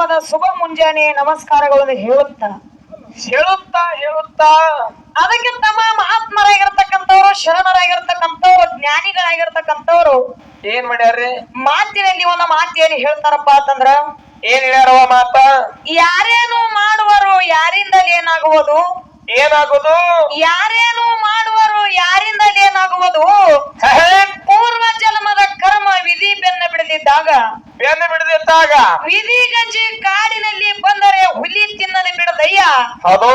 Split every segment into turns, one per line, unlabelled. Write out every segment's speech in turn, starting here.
ನಮಸ್ಕಾರವಾದ ಶುಭ ಮುಂಜಾನೆ. ನಮಸ್ಕಾರಗಳನ್ನು ಹೇಳುತ್ತಾ?
ಹೇಳುತ್ತಾ ಹೇಳುತ್ತಾ.
ಅದಕ್ಕೆ ತಮ್ಮ ಮಹಾತ್ಮರಾಗಿರ್ತಕ್ಕಂಥವ್ರು ಶರಣರಾಗಿರ್ತಕ್ಕಂಥವ್ರು ಜ್ಞಾನಿಗಳಾಗಿರ್ತಕ್ಕಂಥವ್ರು
ಏನ್ ಮಾಡ್ಯಾರ್ರಿ?
ಮಾತಿನಲ್ಲಿ ಒಂದು ಮಾತು ಏನು ಹೇಳ್ತಾರಪ್ಪ ಅಂತಂದ್ರ
ಏನ್ ಹೇಳ್ಯಾರವ ಮಾತ?
ಯಾರೇನು ಮಾಡುವರು ಯಾರಿಂದಲೇ ಏನಾಗುವುದು?
ಏನಾಗುದು
ಯಾರೇನು ಮಾಡುವರು ಯಾರಿಂದಲೇ ಏನಾಗುವುದು
ಹೇ,
ಪೂರ್ವ ಜನ್ಮದ ಕರ್ಮ ವಿಧಿ ಬೆನ್ನ ಬಿಡದಿದ್ದಾಗ
ಬೆನ್ನು ಬಿಡದಿದ್ದಾಗ
ವಿಧಿ ಗಂಜಿ ಕಾಡಿನಲ್ಲಿ ಬಂದರೆ ಹುಲಿ ತಿನ್ನದೆ ಬಿಡದಯ್ಯ?
ಅದು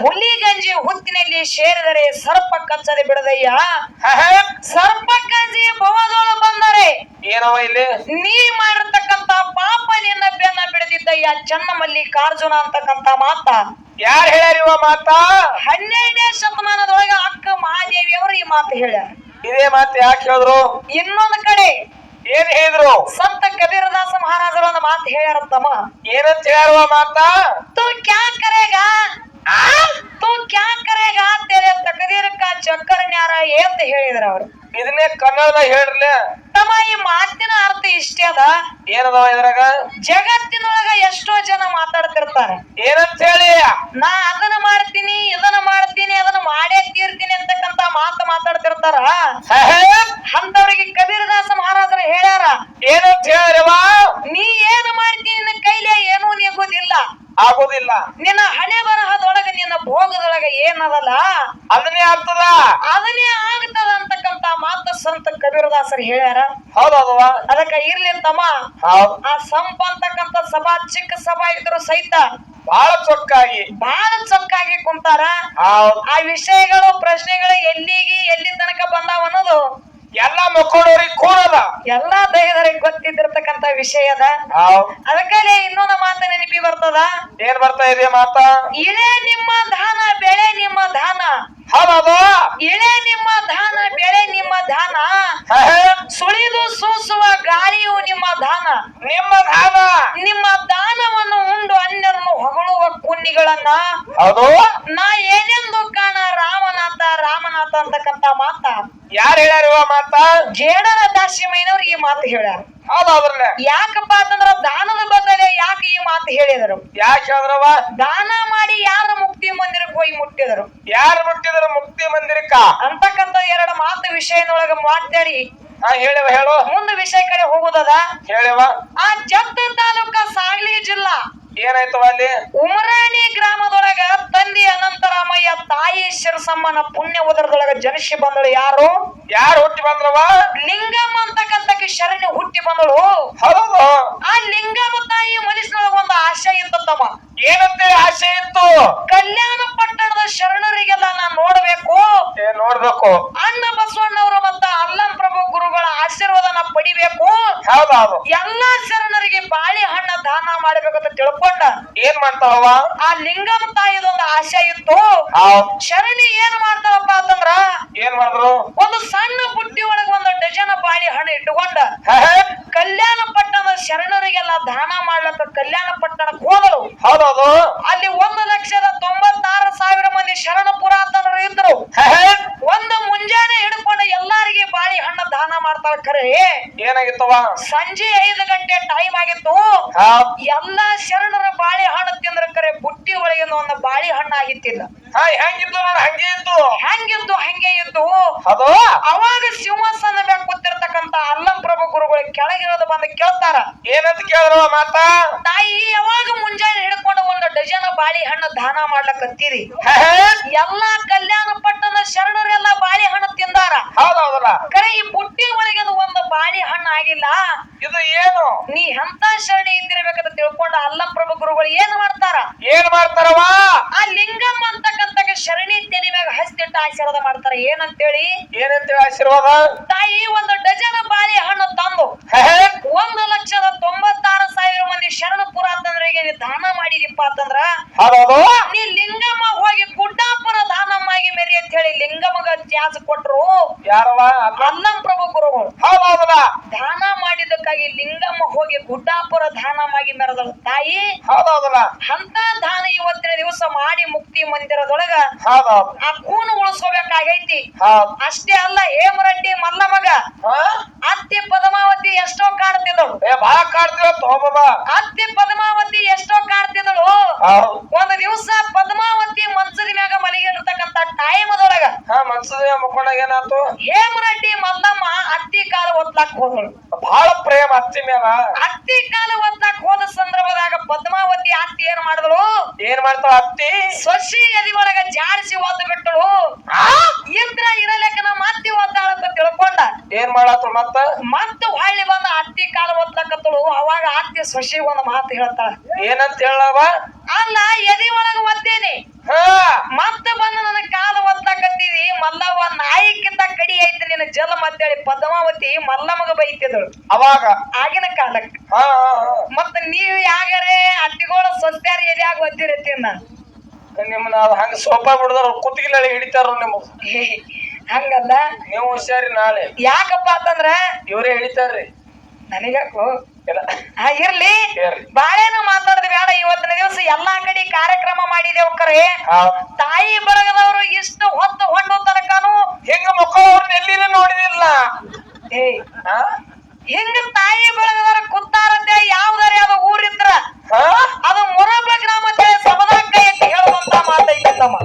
ಹುಲಿ ಗಂಜಿ ಹುತ್ತಿನಲ್ಲಿ ಸೇರಿದರೆ ಸರ್ಪ ಕಚ್ಚದೆ ಬಿಡದಯ್ಯ? ಸರ್ಪ ಗಂಜಿ ಭವದೊಳ ಬಂದರೆ
ಏನವ ಇಲ್ಲಿ?
ನೀ ಮಾಡಿರ್ತಕ್ಕಂತ ಪಾಪ ನಿನ್ನ ಬೆನ್ನ ಬಿಡದಿದ್ದಯ್ಯ ಚನ್ನ ಕಾರ್ಜುನ ಅಂತಕ್ಕಂತ ಮಾತ.
ಯಾರ್ ಹೇಳ್ಯಾರಿವ ಮಾತ?
ಹನ್ನೆರಡನೇ ಶತಮಾನದೊಳಗೆ ಅಕ್ಕ ಮಹಾದೇವಿ ಅವರು ಈ ಮಾತು ಹೇಳ್ಯಾರ.
ಇದೇ ಮಾತು ಯಾಕೆ ಹೇಳಿದ್ರು?
ಇನ್ನೊಂದು ಕಡೆ
ಏನ್ ಹೇಳಿದ್ರು?
ಸಂತ ಕಬೀರದಾಸ ಮಹಾರಾಜರು ಒಂದು ಮಾತು ಹೇಳ್ಯಾರ ತಮ್ಮ
ಏನಂತ ಹೇಳುವ ಮಾತ?
ತೂ ಕ್ಯಾ ಕರೆಗಾ? ತೂ ಕ್ಯಾ ಕರೆಗಾ ತೆರೆ ತಕದೀರಕ್ಕ ಚಕ್ಕರ್ ನ್ಯಾರ ಅಂತ ಹೇಳಿದ್ರ ಅವ್ರು?
ಇದನ್ನೇ ಕನ್ನಡದ ಹೇಳ್ರಲ್ಲ
ತಮ್ಮ ಈ ಮಾತಿನ ಅರ್ಥ ಇಷ್ಟೇ ಅದ?
ಏನದವ ಇದ್ರಾಗ?
ಜಗತ್ತಿನೊಳಗ ಎಷ್ಟೋ ಜನ ಮಾತಾಡ್ತಿರ್ತಾರೆ.
ಏನಂತ ಹೇಳಿ
ನಾ ಅದನ್ನ ಮಾಡ್ತೀನಿ ಇದನ್ನ ಮಾಡ್ತೀನಿ ಅದನ್ನ ಮಾಡೇ ತೀರ್ತೀನಿ ಅಂತಕ್ಕಂತ ಮಾತು ಮಾತಾಡ್ತಿರ್ತಾರ. ಅಂತವ್ರಿಗೆ ಕಬೀರದಾಸ ಮಹಾರಾಜರ ಹೇಳ್ಯಾರ.
ಏನಂತ ಹೇಳ
ನೀ ಏನು ಮಾಡ್ತೀನಿ ಕೈಲೇ ಏನೂ ನಿಗುದಿಲ್ಲ
ಆಗುದಿಲ್ಲ.
ನಿನ್ನ ಹಣೆ ಬರಹದೊಳಗ ನಿನ್ನ ಭೋಗದೊಳಗ ಏನದಲ್ಲ?
ಅದನ್ನೇ ಆಗ್ತದ?
ಅದನ್ನೇ ಆಗ್ತದ ಅಂತಕ್ಕಂತ ಮಾತು ಸಂತ ಕಬೀರದಾಸರು ಹೇಳ್ಯಾರ.
ಹೌದಲ್ವ?
ಅದಕ್ಕ ಇರ್ಲಿ ತಮ್ಮ. ಆ ಸಂಪ ಅಂತಕ್ಕಂತ ಸಭಾ ಚಿಕ್ಕ ಸಭಾ ಇದ್ರು ಸಹಿತ
ಬಹಳ ಚೊಕ್ಕಾಗಿ.
ಬಹಳ ಚೊಕ್ಕಾಗಿ ಕುಂತಾರ. ಆ ವಿಷಯಗಳು ಪ್ರಶ್ನೆಗಳು ಎಲ್ಲಿಗೆ ಎಲ್ಲಿ ತನಕ ಬಂದಾವ ಅನ್ನೋದು
ಎಲ್ಲ ಮಕ್ಕಳವ್ರಿಗೆ ಕೂಡದ
ಎಲ್ಲಾ ದೇಹದವರಿಗೆ ಗೊತ್ತಿದ್ದಿರ್ತಕ್ಕಂತ ವಿಷಯ ಅದ. ಅದಕ್ಕಲ್ಲೇ ಇನ್ನೊಂದು ಮಾತು ನೆನಪಿ ಬರ್ತದ?
ಏನ್ ಬರ್ತಾ ಇದೆ ಮಾತ?
ಇಳೆ ನಿಮ್ಮ ಧಾನ ಬೆಳೆ ನಿಮ್ಮ ಧಾನ.
ಹೌದದು
ಇಳೆ ನಿಮ್ಮ ಧಾನ ಬೆಳೆ ನಿಮ್ಮ ಧಾನ. ಸುಳಿದು ಸೂಸುವ ಗಾಳಿಯು ನಿಮ್ಮ ದಾನ
ನಿಮ್ಮ ಧಾನ.
ನಿಮ್ಮ ದಾನವನ್ನು ಉಂಡು ಅನ್ಯರನ್ನು ಹೊಗಳುವ ಕುನ್ನಿಗಳನ್ನ.
ಹೌದು.
ನಾ ಏನೆಂದು ಕಾಣ ರಾಮನಾಥ ರಾಮನಾಥ ಅಂತಕ್ಕಂತ ಮಾತ.
ಯಾರು ಹೇಳ್ಯಾರ ಮಾತ?
ಜೇಡರ ದಾಸಿಮಯ್ಯನವ್ರು ಈ ಮಾತು ಹೇಳ್ಯಾರ. ಯಾಕಪ್ಪ ಅಂತಂದ್ರ ದಾನದ ಬದಲೇ ಯಾಕೆ ಈ ಮಾತು ಹೇಳಿದರು?
ಯಾಕೆ ಹೇಳಿದ್ರವ
ದಾನ ಮಾಡಿ ಯಾರ ಮುಕ್ತಿ ಮಂದಿರಕ್ಕೆ ಹೋಗಿ ಮುಟ್ಟಿದರು?
ಯಾರು ಮುಟ್ಟಿದ್ರು ಮುಕ್ತಿ ಮಂದಿರಕ್ಕ?
ಅಂತಕ್ಕಂತ ಎರಡು ಮಾತು ವಿಷಯದೊಳಗ ಮಾತಾಡಿ.
ಆ ಹೇಳಿವ ಹೇಳು.
ಮುಂದೆ ವಿಷಯ ಕಡೆ ಹೋಗುದದ?
ಹೇಳುವ
ಆ ಜತ್ತ ತಾಲೂಕ ಸಾಗ್ಲಿ ಜಿಲ್ಲಾ.
ಏನಾಯ್ತು ಅಲ್ಲಿ?
ಉಮರಾಣಿ ಗ್ರಾಮದೊಳಗ ತಂದೆ ಅನಂತರಾಮಯ್ಯ ತಾಯಿ ಶಿರಸಮ್ಮನ ಪುಣ್ಯ ಉದರದೊಳಗ ಜನಿಸಿ ಬಂದಳು ಯಾರು?
ಯಾರು ಹುಟ್ಟಿ ಬಂದ್ರವ?
ಲಿಂಗಮ್ಮ ಅಂತಕ್ಕಂತಕ್ಕೆ ಶರಣಿ ಹುಟ್ಟಿ ಬಂದಳು.
ಹೌದು.
ಆ ಲಿಂಗಮ್ಮ ತಾಯಿ ಮನಸ್ಸಿನೊಳಗ ಒಂದು ಆಶೆ ಇತ್ತು ತಮ್ಮ
ಆಶೆ ಇತ್ತು?
ಕಲ್ಯಾಣ ಪಟ್ಟಣದ ಶರಣರಿಗೆಲ್ಲ ನಾನು ನೋಡ್ಬೇಕು.
ನೋಡ್ಬೇಕು.
ಅಣ್ಣ ಬಸವಣ್ಣವರು ಮತ್ತ ಅಲ್ಲಂ ಪ್ರಭು ಗುರುಗಳ ಆಶೀರ್ವಾದನ ಪಡಿಬೇಕು.
ಹೌದೌದು
ಎಲ್ಲಾ ಶರಣರಿಗೆ ಬಾಳೆಹಣ್ಣ ದಾನ ಮಾಡ್ಬೇಕಂತ ತಿಳ್ಕೊಂಡ
ಏನ್ ಮಾಡ್ತಾವ
ಆ ಲಿಂಗಮ್ ತಾಯಿದೊಂದು ಆಶೆ ಇತ್ತು. ಶರಣಿ ಏನ್ ಮಾಡ್ತಾವಪ್ಪ ಅಂತಂದ್ರ
ಏನ್ ಮಾಡಿದ್ರು?
ಒಂದು ಸಣ್ಣ ಬುಟ್ಟಿ ಒಳಗ ಒಂದು ಡಜನ್ ಬಾಳಿ ಹಣ್ಣು ಇಟ್ಟುಕೊಂಡ. ಕಲ್ಯಾಣ ಪಟ್ಟಣ ಶರಣರಿಗೆಲ್ಲ ದಾನ ಮಾಡ್ಲಂತ ಕಲ್ಯಾಣ ಪಟ್ಟಣಕ್ಕೆ ಹೋದರು
ಹೌದೌದು.
ಅಲ್ಲಿ ಒಂದು ಲಕ್ಷದ ತೊಂಬತ್ತಾರು ಸಾವಿರ ಮಂದಿ ಶರಣ ಪುರಾತನರು ಇದ್ರು. ಒಂದು ಮುಂಜಾನೆ ಹಿಡ್ಕೊಂಡು ಎಲ್ಲಾರಿಗೆ ಬಾಳಿ ಹಣ್ಣ ದಾನ ಮಾಡ್ತಾರ ಖರೆ.
ಏನಾಗಿತ್ತವ
ಸಂಜೆ ಐದು ಗಂಟೆ ಟೈಮ್ ಆಗಿತ್ತು. ಎಲ್ಲಾ ಶರಣರ ಬಾಳೆ ಹಣ್ಣು ತಿಂದ್ರ ಕರೆ ಬುಟ್ಟಿ ಒಳಗಿನ ಒಂದು ಬಾಳಿ ಹಣ್ಣು ಆಗಿತ್ತಿಲ್ಲ
ಹೆಂಗಿದ್ದು ನಾನು ಹಂಗೆ ಇದ್ದು
ಹೆಂಗಿದ್ದು ಹಂಗೆ ಇದ್ದು.
ಅದು?
ಅವಾಗ ಸಿಂಹಾಸನ ಮ್ಯಾಗ ಕೂತಿರ್ತಕ್ಕಂತ ಅಲ್ಲಂ ಪ್ರಭು ಗುರುಗಳು ಕೆಳಗಿರೋದು ಬಂದು ಕೇಳ್ತಾರ.
ಏನಂತ ಕೇಳಿದ್ರವ ಮಾತ?
ತಾಯಿ ಯಾವಾಗ ಮುಂಜಾನೆ ಹಿಡ್ಕೊಂಡು ಒಂದು ಡಜನ್ ಬಾಳಿ ಹಣ್ಣು ದಾನ ಮಾಡ್ಲಕತ್ತೀರಿ. ಎಲ್ಲಾ ಕಲ್ಯಾಣ ಪಟ್ಟಣ ಶರಣರೆಲ್ಲ ಬಾಳಿ ಹಣ್ಣು ತಿಂದಾರ.
ಹೌದೌದಲ್ಲ.
ಕರೆ ಈ ಬುಟ್ಟಿ ಒಳಗಿನ ಒಂದು ಬಾಳಿ ಹಣ್ಣು ಆಗಿಲ್ಲ.
ಇದು ಏನು?
ನೀ ಎಂತ ಶರಣಿ ಇದ್ದಿರ್ಬೇಕಂತ ತಿಳ್ಕೊಂಡು ಅಲ್ಲಂ ಪ್ರಭು ಗುರುಗಳು ಏನ್ ಮಾಡ್ತಾರ?
ಏನ್ ಮಾಡ್ತಾರವಾ
ಆ ಲಿಂಗಮ್ಮ ಅಂತಕ್ಕಂತ ಶರಣಿ ತೆಲಿ ಮ್ಯಾಗ ಹಸ್ತಿಟ್ಟ ಆಶೀರ್ವಾದ ಮಾಡ್ತಾರ. ಏನಂತೇಳಿ?
ಏನಂತೇಳಿ ಆಶೀರ್ವಾದ?
ತಾಯಿ ಒಂದು ಡಜನ್ ಬಾಳೆ ಹಣ್ಣು ತಂದು ಒಂದು ಲಕ್ಷದ ತೊಂಬತ್ತಾರು ಸಾವಿರ ಮಂದಿ ಶರಣ ಪುರಾತನರಿಗೆ ನೀ ದಾನ ಮಾಡಿದಿಪ್ಪ ಅಂತಂದ್ರ ನೀ ಲಿಂಗಮ್ಮ ಹೋಗಿ ಗುಡ್ಡಾಪುರ ದಾನಮ್ಮಾಗಿ ಮೆರಿ ತ್ಯಾಸ ಕೊಟ್ರು.
ಯಾರವ? ಅಲ್ಲಂ.
ಪ್ರಭು ಗುರುಗಳು.
ಹೌದೌದಲ್ಲ.
ದಾನ ಮಾಡಿದಕ್ಕಾಗಿ ಲಿಂಗಮ್ಮ ಹೋಗಿ ಗುಡ್ಡಾಪುರ ದಾನ ಮಾಡಿ ಮೆರೆದಳು. ತಾಯಿ
ಹೌದೌದಲ್ಲ.
ಅಂತ ದಾನ ಇವತ್ತಿನ ದಿವಸ ಮಾಡಿ ಮುಕ್ತಿ ಮಂದಿರದೊಳಗ ಆ ಕೂನು ಉಳಿಸ್ಕೋಬೇಕಾಗೈತಿ. ಅಷ್ಟೇ ಅಲ್ಲ ಹೇಮರೆಡ್ಡಿ ಮಲ್ಲ ಮಗ? ಅತ್ತಿ ಪದ್ಮಾವತಿ ಎಷ್ಟೋ ಕಾಡ್ತಿದ್ದಳು.
ಏ ಬಾಳ ಕಾಡ್ತೀವ ತಗೊಂಬ
ಅತ್ತಿ ಪದ್ಮಾವತಿ
ಏನಾತು
ಹೇಮರೆಡ್ಡಿ ಮಲ್ಲಮ್ಮ ಅತ್ತಿ ಕಾಲ ಒತ್ಲಾಕ್ ಹೋದಳು
ಬಹಳ ಪ್ರೇಮ ಅತ್ತಿ ಮೇಲ
ಅತ್ತಿ ಕಾಲ ಒತ್ಲಾಕ್ ಹೋದ ಸಂದರ್ಭದಾಗ ಪದ್ಮಾವತಿ ಅತ್ತಿ ಏನ್ ಮಾಡಿದಳು?
ಏನ್ ಮಾಡ್ತಾಳ ಅತ್ತಿ?
ಸೊಸಿ ಎದಿ ಒಳಗ ಜಾಡಿಸಿ ಒದ್ದು ಬಿಟ್ಟಳು ಇಂದ್ರ ಇರಲೇಕ ನಮ್ಮ ಅತ್ತಿ ಒದ್ದಾಳಂತ ತಿಳ್ಕೊಂಡ.
ಏನ್ ಮಾಡಾತು ಮತ್ತ?
ಮತ್ತ ಹೊಳ್ಳಿ ಬಂದ ಅತ್ತಿ ಕಾಲ ಒತ್ಲಕತ್ತಳು. ಅವಾಗ ಅತ್ತಿ ಸೊಸಿ ಒಂದ್ ಮಾತು ಹೇಳ್ತಾಳ.
ಏನಂತ ಹೇಳವ?
ಅಲ್ಲ ಎದಿ ಒಳಗ ಒದ್ದೇನಿ.
ಹಾ
ಮತ್ತ ಬಂದು ನನ್ನ ಕಾಲ ಒತ್ತಕತ್ತಿದಿ ಮಲ್ಲವ್ವ ನಾಯಿಕ್ಕಿಂತ ಕಡಿ ಐತಿ ನಿನ್ನ ಜಲ ಮತ್ತೇಳಿ. ಪದ್ಮಾವತಿ ಮಲ್ಲಮ್ಮಗ ಬೈತಿದಳು
ಅವಾಗ?
ಆಗಿನ ಕಾಲಕ್ಕೆ. ಮತ್ತ ನೀವ್ ಯಾಗರೆ ಅಟ್ಟಿಗೋಳ ಸೊಸ್ತ್ಯಾರ ಎದ್ಯಾಗ ಒದ್ದಿರತ್ತಿ ನಾನು?
ನಿಮ್ಮನ್ನ ಅದ್ ಹಂಗ ಸೋಫಾ ಬಿಡದ್ರ ಕುತ್ತಿಗೆಲ್ಲ ಹಿಡಿತಾರ
ನಿಮ್ಗೆ? ಹಂಗಲ್ಲ.
ನೀವು ಹುಷಾರಿ ನಾಳೆ.
ಯಾಕಪ್ಪ ಅಂತಂದ್ರ
ಇವರೇ ಹಿಡಿತಾರ್ರಿ.
ನನಗ್ಯಾಕೋ ಹಾ ಇರ್ಲಿ. ಬಾಳೆನು ಮಾತಾಡದ್ ಬೇಡ ಇವತ್ತಿನ ದಿವಸ ಎಲ್ಲಾ ಕಡೆ ಕಾರ್ಯಕ್ರಮ ಮಾಡಿದೇವ್ ಕರೆ. ತಾಯಿ ಬರಗದವರು ಇಷ್ಟು ಹೊತ್ತು ಹೊಂಡು ತನಕನು
ಹೆಂಗ ಮಕ್ಕಳವ್ರನ್ನ ಎಲ್ಲಿನ ನೋಡಿದಿಲ್ಲ?
ಹಿಂಗ ತಾಯಿ ಬಳಗದವ್ರ ಕುತ್ತಾರಂತೆ ಯಾವ್ದಾರ ಅದು ಊರಿದ್ರ? ಅದು ಮೊರಬ ಗ್ರಾಮ ಸಬದಾಕ ಎತ್ತಿ ಹೇಳುವಂತ ಮಾತೈತೆ ತಮ್ಮ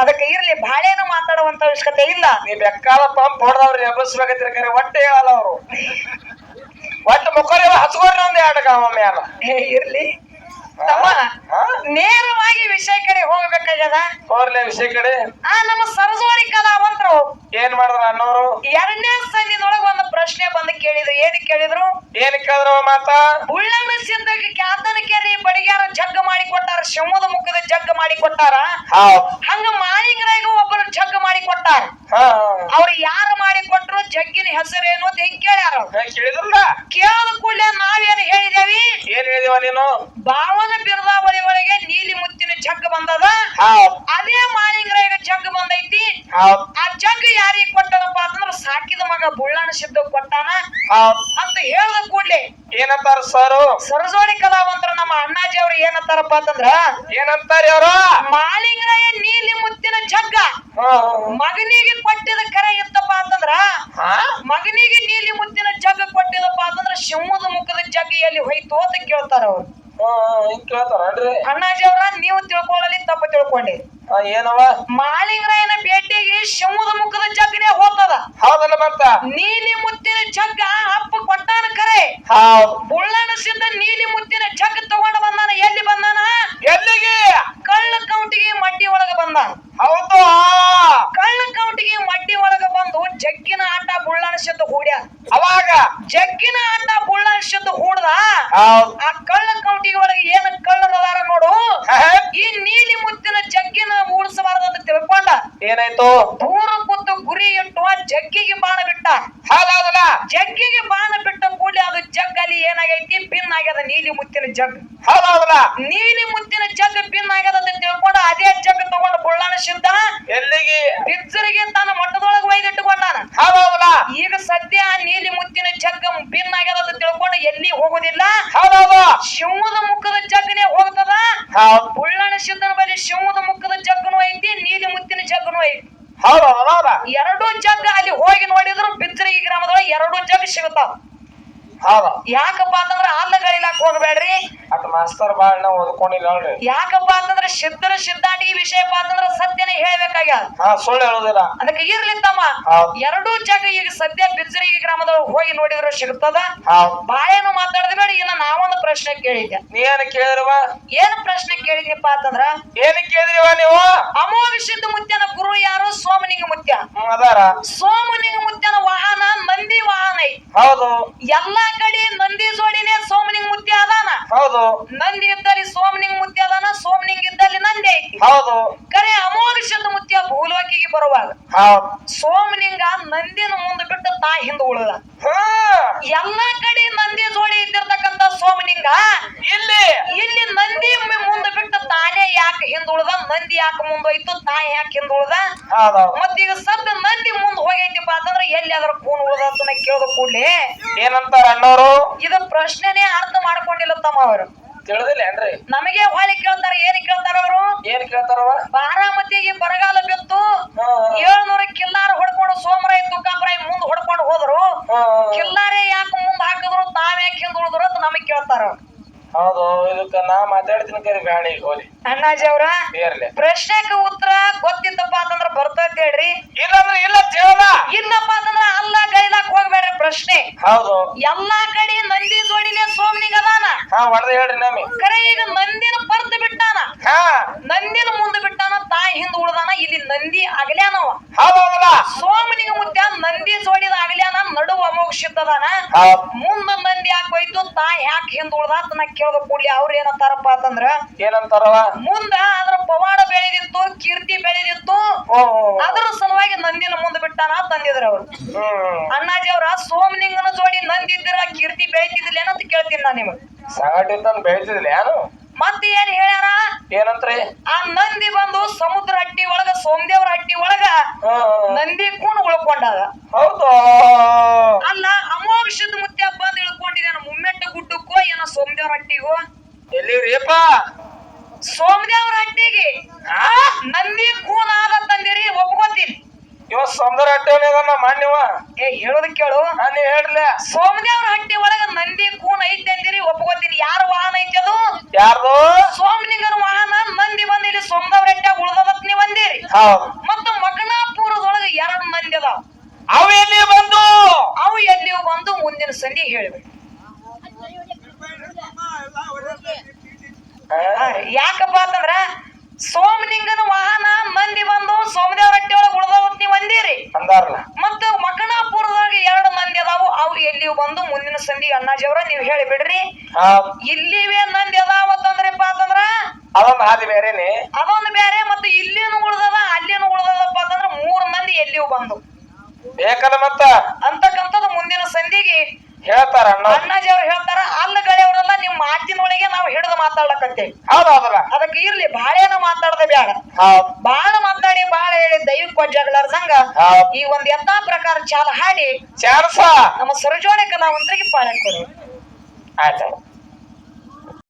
ಅದಕ್ಕೆ ಇರ್ಲಿ ಬಾಳೇನು ಮಾತಾಡುವಂತ ಅವಶ್ಯಕತೆ ಇಲ್ಲ.
ನೀ ಬೆಕ್ಕಾಲ ಪಂಪ್ ಹೊಡೆದವ್ರು ಎಬ್ಬಸ್ಬೇಕಂತೀರ ಕರೆ ಒಟ್ಟೆ ಹೇಳಲ್ಲ ಅವರು. ಒಟ್ಟು ಮುಖರ ಹಚ್ಕೋರಿ ಒಂದ್ ಎರಡು ಕಾಮ ಮ್ಯಾಲ
ಏ ಇರ್ಲಿ. ತಮ್ಮ ನೇರವಾಗಿ ವಿಷಯ ಕಡೆ ಹೋಗ್ಬೇಕಾಗ್ಯದ?
ಹೋರ್ಲೆ ವಿಷಯ ಕಡೆ.
ಆ ನಮ್ಮ ಕಲಾ ಕಲಾವಂತರು
ಏನ್ ಮಾಡಿದ್ರ ಅನ್ನೋರು
ಎರಡನೇ ಸಂದಿನೊಳಗ ಒಂದು ಪ್ರಶ್ನೆ ಬಂದು ಕೇಳಿದ್ರು. ಏನ್ ಕೇಳಿದ್ರು?
ಏನ್ ಕೇಳಿದ್ರು ಮಾತ?
ಉಳ್ಳಣ್ಣ ಸಿಂಧಕ್ಕೆ ಕ್ಯಾತನ ಕೆರೆ ಬಡಿಗ್ಯಾರ ಜಗ್ಗ ಮಾಡಿ ಕೊಟ್ಟಾರ ಶಿವಮೊಗ್ಗ ಮುಖದ ಜಗ್ಗ ಮಾಡಿ ಕೊಟ್ಟಾರ ಹಂಗ ಮಾಳಿಂಗರಾಗೂ ಒಬ್ಬರು ಜಗ್ಗ ಮಾಡಿ ಕೊಟ್ಟಾರ ಅವ್ರು ಹೆಸರು ಏನು ಅಂತ ಹೆಂಗ್ ಕೇಳ್ಯಾರ ಅವ್ರು.
ಕೇಳಿದ್ರಲ್ಲ?
ಕೇಳಿದ ಕೂಡಲೇ ನಾವೇನು ಹೇಳಿದೇವಿ?
ಏನ್ ಹೇಳಿದೇವ ನೀನು?
ಬಾವನ ಬಿರ್ದಾವಳಿ ಒಳಗೆ ನೀಲಿ ಜಗ್ ಬಂದದ? ಅದೇ ಮಾಳಿಂಗರಾಗ ಜಗ್ ಬಂದೈತಿ? ಆ ಜಗ್ ಯಾರಿಗೆ ಕೊಟ್ಟನಪ್ಪ ಅಂತಂದ್ರ ಸಾಕಿದ ಮಗ ಬುಳ್ಳಾಣ ಸಿದ್ಧ ಕೊಟ್ಟಾನ? ಅಂತ ಹೇಳ್ದ ಕೂಡ್ಲೆ.
ಏನಂತಾರ ಸರ್?
ಸರಜೋಡಿ ಕಲಾವಂತರ ನಮ್ಮ ಅಣ್ಣಾಜಿ ಅವ್ರು ಏನಂತಾರಪ್ಪ ಅಂತಂದ್ರ?
ಏನಂತಾರ ಅವರು
ಮಾಳಿಂಗರಾಯ ನೀಲಿ ಮುತ್ತಿನ ಜಗ್ಗ. ಮಗನಿಗೆ ಕೊಟ್ಟಿದ ಕರೆ ಇತ್ತಪ್ಪ ಅಂತಂದ್ರ? ಮಗನಿಗೆ ನೀಲಿ ಮುತ್ತಿನ ಜಗ್ಗ ಕೊಟ್ಟಿದಪ್ಪ ಅಂತಂದ್ರ ಶಿವಮೊಗ್ಗ ಮುಖದ ಜಗ್ಗ ಎಲ್ಲಿ ಹೋಯ್ತು ಅಂತ ಕೇಳ್ತಾರ ಅವ್ರು.
ಹಿಂಗ್ ಕೇಳ್ತಾರನ್ರಿ
ಅಣ್ಣಾಜಿ ಅವ್ರ ನೀವು ತಿಳ್ಕೊಳ್ಳಲಿ ತಪ್ಪ ತಿಳ್ಕೊಂಡಿ.
ಹಾ, ಏನವ?
ಮಾಳಿಂಗರಾಯನ ಭೇಟಿಗೆ ಶಮುದ ಮುಖದ ಜಗ್ನೇ ಹೋಗ್ತದ.
ಹೌದಲ್ಲ ಮತ್ತ?
ನೀಲಿ ಮುತ್ತಿನ ಜಗ್ಗ ಅಪ್ಪ ಕೊಟ್ಟಾನ ಕರೆ.
ಹೌದ್.
ಬುಳ್ಳನ ಸಿದ್ಧ ನೀಲಿ ಮುತ್ತಿನ ಜಗ್ ತಗೊಂಡ ಬಂದಾನ ಎಲ್ಲಿ ಬಂದಾನ?
ಎಲ್ಲಿಗೆ?
ಕಳ್ಳ ಕೌಂಟಿಗೆ ಮಡ್ಡಿ ಒಳಗ ಬಂದ
ಹೌದು.
ಕಳ್ಳ ಕೌಂಟಿಗೆ ಮಡ್ಡಿ ಒಳಗ ಬಂದು ಜಗ್ಗಿನ ಆಟ ಬುಳ್ಳನ ಸಿದ್ಧ ಹೂಡ್ಯ
ಅವಾಗ?
ಜಗ್ಗಿನ ಆಟ ಬುಳ್ಳನ ಸಿದ್ಧ ಹೂಡ್ದ?
ಹೌದ್
ಆ ಕಳ್ಳ ಕೌಂಟಿಗೆ ಒಳಗೆ ಏನ ಕಳ್ಳರದಾರ ನೋಡು
ಹಾ,
ಈ ನೀಲಿ ಮುತ್ತಿನ ಜಗ್ಗಿನ ಉಳಿಸಬಾರದಂತ ತಿಳ್ಕೊಂಡ
ಏನಾಯ್ತು?
ದೂರ ಕೂತು ಗುರಿ ಉಂಟು ಜಗ್ಗಿಗೆ ಬಾಣ ಬಿಟ್ಟ.
ಹಾಗಾದಲ್ಲ
ಜಗ್ಗಿಗೆ ಬಾಣ ಬಿಟ್ಟ ಕೂಡಲೇ ಅದು ಜಗ್ಗಲ್ಲಿ ಏನಾಗೈತಿ? ಆಗ್ಯದ ನೀಲಿ ಮುತ್ತಿನ ಜಗ್. ನೀಲಿ ಮುತ್ತಿನ ಜಗ್ ಪಿನ್ ಆಗ್ಯದ ಅಂತ ತಿಳ್ಕೊಂಡು ಅದೇ ಜಗ್ ತಗೊಂಡು ಬುಳ್ಳಾಣ ಸಿದ್ಧ
ಎಲ್ಲಿಗೆ?
ಬಿಚ್ಚರಿಗೆ ತನ್ನ ಮಟ್ಟದೊಳಗ ಒಯ್ದಿಟ್ಟುಕೊಂಡಾನ. ಈಗ ಸದ್ಯ ನೀಲಿ ಮುತ್ತಿನ ಜಗ್ ಪಿನ್ ಆಗ್ಯದ ಅಂತ ತಿಳ್ಕೊಂಡು ಎಲ್ಲಿ ಹೋಗುದಿಲ್ಲ?
ಹೌದೌದು.
ಶಿವದ ಮುಖದ ಜಗ್ನೇ ಹೋಗ್ತದ? ಬುಳ್ಳಾಣ ಸಿದ್ಧನ ಬಳಿ ಶಿವದ ಮುಖದ ಜಗ್ನು ಐತಿ ನೀಲಿ ಮುತ್ತಿನ ಜಗ್ನು ಐತಿ.
ಹೌದಾ
ಎರಡು ಜಗ್ ಅಲ್ಲಿ ಹೋಗಿ ನೋಡಿದ್ರು ಬಿಚ್ಚರಿಗೆ ಗ್ರಾಮದೊಳಗೆ ಎರಡು ಜಗ್ ಸಿಗುತ್ತಾವ. ಯಾಕಪ್ಪ ಅಂತಂದ್ರ ಅಲ್ಲಗಳಿಲಾಕ್ ಹೋಗ್ಬೇಡ್ರಿ.
ಅಟ್ ಮಾಸ್ತರ್ ಬಾಳ್ ನಾವು ಓದ್ಕೊಂಡಿಲ್ಲ ನೋಡ್ರಿ.
ಯಾಕಪ್ಪ ಅಂತಂದ್ರ ಸಿದ್ಧರ ಸಿದ್ಧಾಟಿಗೆ ವಿಷಯಪ್ಪ ಅಂತಂದ್ರ ಸತ್ಯನೇ ಹೇಳ್ಬೇಕಾಗ್ಯದ.
ಹಾ ಸುಳ್ಳು ಹೇಳುದಿಲ್ಲ.
ಅದಕ್ಕೆ ಇರ್ಲಿ ತಮ್ಮ.
ಹೌದ್.
ಎರಡೂ ಜಾಗ ಈಗ ಸದ್ಯ ಬಿಜ್ರಿಗೆ ಗ್ರಾಮದೊಳಗೆ ಹೋಗಿ ನೋಡಿದ್ರೆ ಸಿಗ್ತದ. ಬಾಳೆನು ಮಾತಾಡದ ಬೇಡ ಇನ್ನ ನಾವೊಂದು ಪ್ರಶ್ನೆ ಕೇಳಿದ್ದೆ.
ನೀ ಏನ್ ಕೇಳಿದ್ರವ?
ಏನ್ ಪ್ರಶ್ನೆ ಕೇಳಿದ್ಯಪ್ಪ ಅಂತಂದ್ರ?
ಏನ್ ಕೇಳಿದ್ರಿವ ನೀವು?
ಅಮೋಘ ಸಿದ್ಧ ಮುತ್ಯನ ಗುರು ಯಾರು? ಸೋಮನಿಂಗ ಮುತ್ಯ.
ಅದಾರ.
ಸೋಮನಿಂಗ ಮುತ್ಯನ ವಾಹನ ನಂದಿ ವಾಹನ ಐತಿ.
ಹೌದು.
ಎಲ್ಲಾ ಕಡೆ ನಂದಿ ಜೋಡಿನೇ ಸೋಮನಿಂಗ ಮುತ್ಯ ಅದಾನ
ಹೌದು.
ನಂದಿ ಇದ್ದಲ್ಲಿ ಸೋಮನಿಂಗ ಮುತ್ಯ ಅದಾನ ಸೋಮನಿಂಗ ಇದ್ದಲ್ಲಿ ನಂದಿ ಐತಿ.
ಹೌದು.
ಕರೆ ಅಮೋಘ ಸಿದ್ಧ ಮುತ್ಯ ಭೂಲೋಕಿಗೆ ಬರುವಾಗ
ಹೌದ್
ಸೋಮನಿಂಗ ನಂದಿನ ಮುಂದೆ ಬಿಟ್ಟು ತಾ ಹಿಂದ ಉಳಿದ. ಎಲ್ಲಾ ಕಡೆ ನಂದಿ ಜೋಡಿ ಇದ್ದಿರ್ತಕ್ಕಂತ ಸೋಮನಿಂಗ
ಇಲ್ಲಿ.
ಇಲ್ಲಿ ನಂದಿ ಮುಂದೆ ಬಿಟ್ಟು ತಾನೇ ಯಾಕೆ ಹಿಂದ ಉಳ್ದ ನಂದಿ ಯಾಕೆ ಮುಂದೋಯ್ತು ತಾ ಯಾಕೆ ಹಿಂದ ಉಳ್ದ?
ಹೌದೌದು
ಮತ್ತೀಗ ಸದ್ದ ನಂದಿ ಮುಂದೆ ಹೋಗೈತಿಪ್ಪ ಅಂತಂದ್ರೆ ಎಲ್ಲಿ ಅದ್ರ ಕೂನ್ ಉಳ್ದ ಅಂತ ಕೇಳಿದ ಕೂಡ್ಲೆ
ಏನಂತಾರ ಅಣ್ಣವ್ರು?
ಇದು ಪ್ರಶ್ನೆನೇ ಅರ್ಥ ಮಾಡ್ಕೊಂಡಿಲ್ಲ ತಮ್ಮ. ಅವರು
ತಿಳಿದಿಲ್ಲ ಏನ್ರಿ
ನಮಗೆ ಹೊಳಿ ಕೇಳ್ತಾರ ಏನ್ ಕೇಳ್ತಾರ ಅವರು
ಏನ್ ಕೇಳ್ತಾರವ
ಬಾರಾಮತಿಗೆ ಬರಗಾಲ ಬಿತ್ತು. ಏಳ್ನೂರ ಕಿಲ್ಲಾರ ಹೊಡ್ಕೊಂಡು ಸೋಮರಾಯ ತುಕಾಪರಾಯ ಮುಂದ್ ಹೊಡ್ಕೊಂಡು ಹೋದ್ರು. ಕಿಲ್ಲಾರೆ ಯಾಕೆ ಮುಂದ್ ಹಾಕಿದ್ರು ತಾವ್ ಯಾಕೆ ಹಿಂದ್ ಉಳಿದ್ರು ಅಂತ ನಮಗ್ ಕೇಳ್ತಾರ ಅವ್ರು.
ಹೌದು ಇದಕ್ಕ ನಾ ಮಾತಾಡ್ತೀನಿ ಕರಿ ಬ್ಯಾಡ ಈಗ ಹೋಲಿ.
ಅಣ್ಣಾಜಿ ಅವ್ರ
ಇರ್ಲಿ
ಪ್ರಶ್ನೆಗೆ ಉತ್ತರ ಗೊತ್ತಿತ್ತಪ್ಪ ಅಂತಂದ್ರ ಬರ್ತೈತಿ ಹೇಳ್ರಿ.
ಇಲ್ಲಂದ್ರೆ ಇಲ್ಲ ಜೀವನ.
ಇಲ್ಲಪ್ಪ ಅಂತಂದ್ರ ಅಲ್ಲ ಗೈಲಾಕ್ ಹೋಗ್ಬೇಡ್ರಿ ಪ್ರಶ್ನೆ.
ಹೌದು.
ಎಲ್ಲಾ ಕಡೆ ನಂದಿ ಜೋಡಿಲೆ ಸೋಮ್ನಿಗ್ ಅದಾನ.
ಹಾ ಹೊಡೆದ ಹೇಳ್ರಿ ನಮಿ
ಕರೆ ಈಗ ನಂದಿನ ಪರ್ತ್ ಬಿಟ್ಟಾನ.
ಹಾ.
ನಂದಿನ ಮುಂದೆ ಬಿಟ್ಟಾನ ತಾಯಿ ಹಿಂದ್ ಉಳ್ದಾನ ಇಲ್ಲಿ ನಂದಿ ಅಗಲ್ಯಾನವ.
ಹೌದಲ್ಲ.
ಸೋಮನಿಗೆ ಮುತ್ಯ ನಂದಿ ಜೋಡಿದ ಅಗಲ್ಯಾನ ನಡುವ
ಹೌದ್
ಮುಂದ ಮಂದಿ ಯಾಕೆ ಹೋಯ್ತು? ತಾಯಿ ಯಾಕೆ ಹಿಂದ್ ಉಳ್ದಾತ? ನಾ ಕೇಳ್ದ ಕೂಡ್ಲಿ ಅವ್ರ ಏನಂತಾರಪ್ಪ ಅಂತಂದ್ರ?
ಏನಂತಾರವ?
ಮುಂದ ಅದ್ರ ಪವಾಡ ಬೆಳೆದಿತ್ತು ಕೀರ್ತಿ ಬೆಳೆದಿತ್ತು. ಅದ್ರ ಸಲುವಾಗಿ ನಂದಿನ ಮುಂದ ಬಿಟ್ಟಾನ ತಂದಿದ್ರ ಅವ್ರು. ಅಣ್ಣಾಜಿ ಅವ್ರ ಸೋಮಲಿಂಗನ ಜೋಡಿ ನಂದಿದ್ರ ಕೀರ್ತಿ ಬೆಳೀತಿದ್ಲೇನಂತ ಕೇಳ್ತೀನಿ ನಾ ನಿಮಗ್.
ಸಂಗಟಿ ತಂದು ಬೆಳಿತಿದ್ಲಿ ಏನು
ಮತ್ತೆ ಏನ್ ಹೇಳ್ಯಾರ?
ಏನಂತ್ರಿ?
ಆ ನಂದಿ ಬಂದು ಸಮುದ್ರ ಹಟ್ಟಿ ಒಳಗ ಸೋಮದೇವ್ರ ಹಟ್ಟಿ ಒಳಗ ನಂದಿ ಕೂಣ್ ಉಳ್ಕೊಂಡಾಗ
ಹೌದು?
ಅಲ್ಲ ಅಮೋಘದ ಮುತ್ಯ ಬಂದು ಇಳ್ಕೊಂಡಿದ್ದಾನ ಮುಮ್ಮೆಟ್ಟ ಗುಡ್ಡಕ್ಕೋ ಏನೋ ಸೋಮದೇವ್ರ ಹಟ್ಟಿಗೋ?
ಎಲ್ಲಿರಿಯಪ್ಪ
ಸೋಮದೇವ್ರ ಹಟ್ಟಿಗೆ ನಂದಿ ಕೂನ್ ಆಗ ತಂದಿರಿ ಒಪ್ಕೋತೀನಿ
ಹಟ್ಟಿ ಮಾಡಿವ
ಏ ಹೇಳೋದ್ ಕೇಳು.
ನೀವ್ ಹೇಳ್ರಲ್ಲ
ಸೋಮದೇವ್ರ ಹಟ್ಟಿ ಒಳಗ ನಂದಿ ಕೂನ್ ಐತೆ ಅಂದಿರಿ ಒಪ್ಕೋತೀನಿ ಯಾರ ವಾಹನ ಐತೆ ಅದು?
ಯಾರ್ದು?
ಸೋಮಲಿಂಗನ ವಾಹನ ನಂದಿ ಬಂದಿ ಇಲ್ಲಿ ಸೋಮದೇವ್ರ ಹಟ್ಟಿ ಉಳ್ದದತ್ ನೀವ್ ಅಂದಿರಿ.
ಹೌದು.
ಮತ್ತು ಮಗನಾಪುರದೊಳಗ ಎರಡು ಮಂದಿ ಅದಾವ.
ಅವು ಎಲ್ಲಿ ಬಂದು?
ಅವು ಎಲ್ಲಿ ಬಂದು ಮುಂದಿನ ಸಂಧಿ ಹೇಳ್ಬೇಕು. ಯಾಕಪ್ಪ ಅಂತಂದ್ರ ಸೋಮನಿಂಗನ ವಾಹನ ಮಂದಿ ಬಂದು ಸೋಮದೇವ್ರ ಹಟ್ಟಿ ಒಳಗ ಉಳ್ದವತ್ ನೀವ್ ಅಂದಿರಿ. ಮತ್ತ ಮಕಣಾಪುರದಾಗ ಎರಡು ಮಂದಿ ಅದಾವು. ಅವು ಎಲ್ಲಿ ಬಂದು ಮುಂದಿನ ಸಂಧಿ ಅಣ್ಣಾಜಿಯವ್ರ ನೀವು ಹೇಳಿ
ಬಿಡ್ರಿ.
ಇಲ್ಲಿವೇ ನಂದಿ ಅದಾವತ್ತಂದ್ರಪ್ಪ ಅಂತಂದ್ರ?
ಅದೊಂದು ಹಾದಿ ಬೇರೆನೆ.
ಅದೊಂದು ಬೇರೆ ಮತ್ತೆ ಇಲ್ಲಿನೂ ಉಳ್ದದ ಅಲ್ಲಿನೂ ಉಳ್ದದಪ್ಪ ಅಂತಂದ್ರ ಮೂರ್ ಮಂದಿ ಎಲ್ಲಿಯೂ ಬಂದು.
ಬೇಕಲ್ಲ ಮತ್ತ?
ಅಂತಕ್ಕಂಥದ್ದು ಮುಂದಿನ ಸಂಧಿಗೆ
ಹೇಳ್ತಾರ
ಅಣ್ಣಾಜಿಯವ್ರು ಹೇಳ್ತಾರ ಅಲ್ಲ ಗೆಳೆಯವರೆಲ್ಲ ನಿಮ್ ಮಾತಿನೊಳಗೆ ನಾವು ಹಿಡಿದು ಮಾತಾಡ್ಲಕತ್ತೇವಿ.
ಹೌದು ಹೌದಲ್ಲ
ಅದಕ್ಕೆ ಇರ್ಲಿ ಬಾಳೆನ ಮಾತಾಡದ
ಬ್ಯಾಡ.
ಬಾಳ ಮಾತಾಡಿ ಬಾಳ ಹೇಳಿ ದೈವಿಕ ಜಗಳಾರ್ದಂಗ ಈ ಒಂದ್ ಎಲ್ಲಾ ಪ್ರಕಾರ ಚಾಲ ಹಾಡಿ
ಚಾರ್ಸ?
ನಮ್ಮ ಸರಜೋಡೆ ಕಲಾವಂತರಿಗೆ ಪಾಳೆ ಕೊಡು.
ಆಯ್ತು